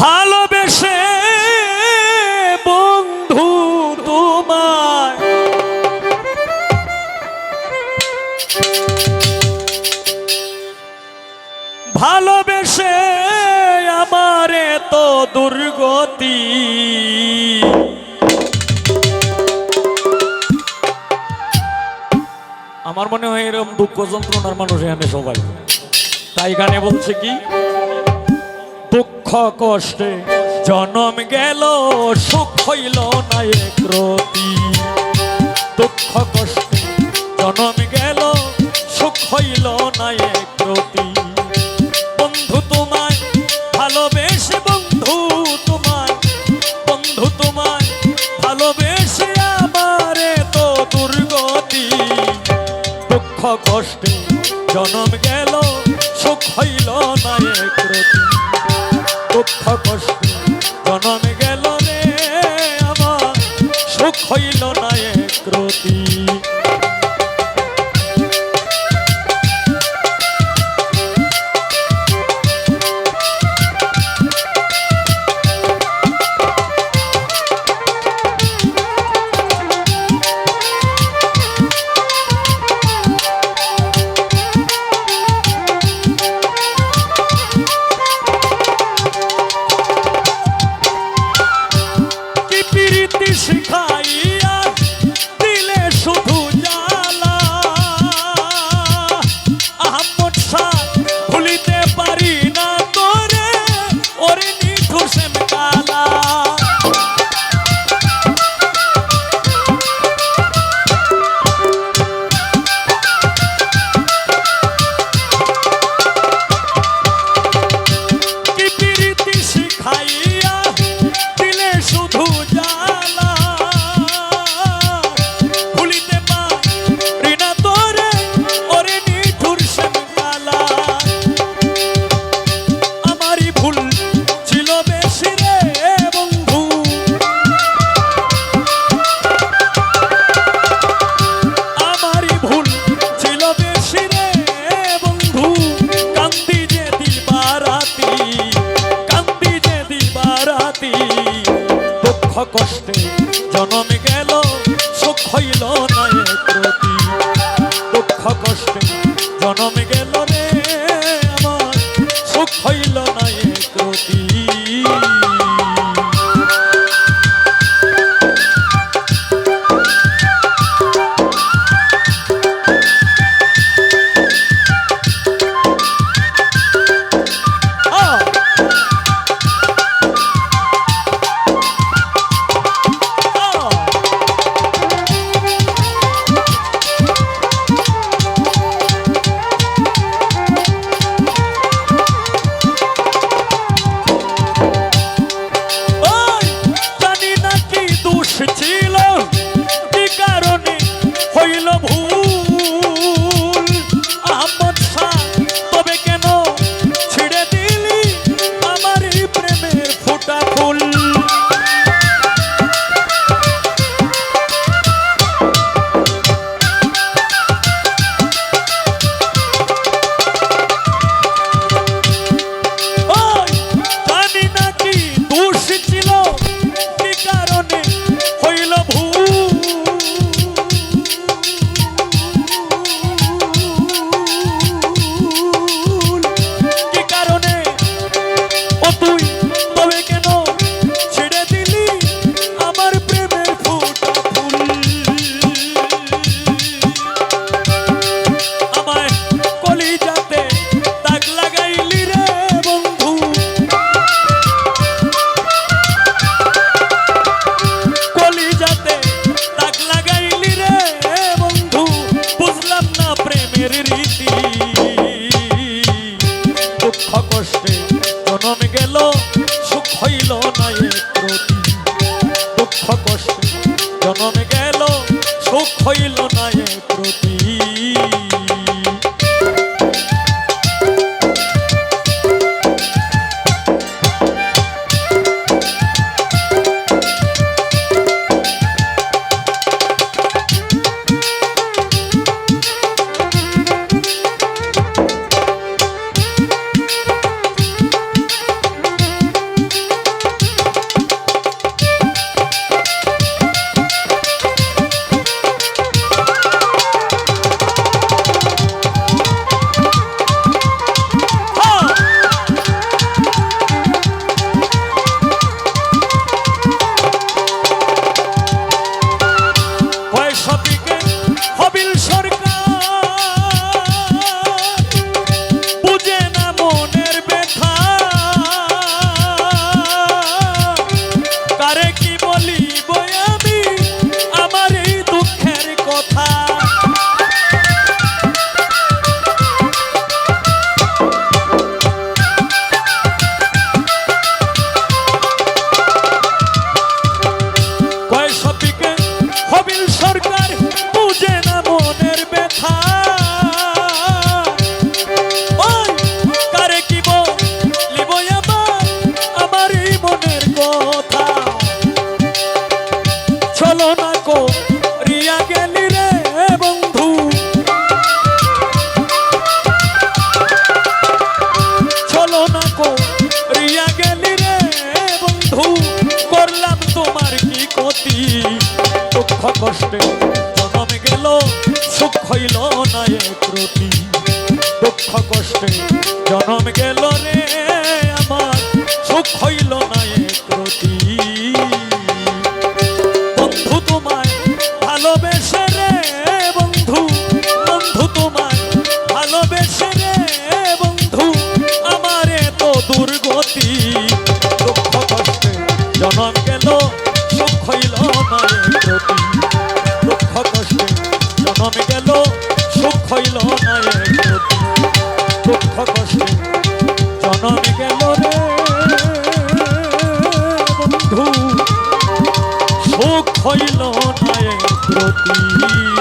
ভালোবেসে বন্ধু তোমার ভালোবেসে আমারে তো দুর্গতি। আমার মনে হয় এরকম দুঃখ যন্ত্রণার মানুষ এখানে সবাই। তাই গানে বলছে কি কষ্টে জনম গেল, সুখ হইল না এক রতি দুঃখ কষ্টে জনম গেল, সুখ হইল না এক রতি বন্ধু তোমায় ভালোবেসে, বন্ধু তোমায় বন্ধু তোমায় ভালোবেসে আমারে তো দুর্গতি। দুঃখ কষ্টে জনম গেল, সুখ হইল না এক রতি দুঃখ কষ্ট জনম গেল রে আমার সুখ হইল না এক রতি। কষ্টে জনম গেল, সুখ হইল না এক রতি দুঃখ কষ্টে জনম গেল রে আমার, সুখ হইল করিয়া গেলি রে বন্ধু। চলো না করিয়া গেলি রে বন্ধু, করলাম তোমার কি ক্ষতি? দুঃখ কষ্টে জনম গেল, সুখ হইল না এ দুঃখ কষ্টে জনম গেল রে আমার, সুখ হইল না এ ভালোবেসে রে বন্ধু বন্ধু তোমায় ভালোবেসে রে বন্ধু, আমারে তো দুর্গতি। দুঃখ কষ্টে জনম গেল, সুখ হইল না প্রতি। দুঃখ কষ্টে জনম গেল, সুখ হইল না প্রতি। দুঃখ কষ্টে জনম গেল রে বন্ধু, সুখ হইল প্রতি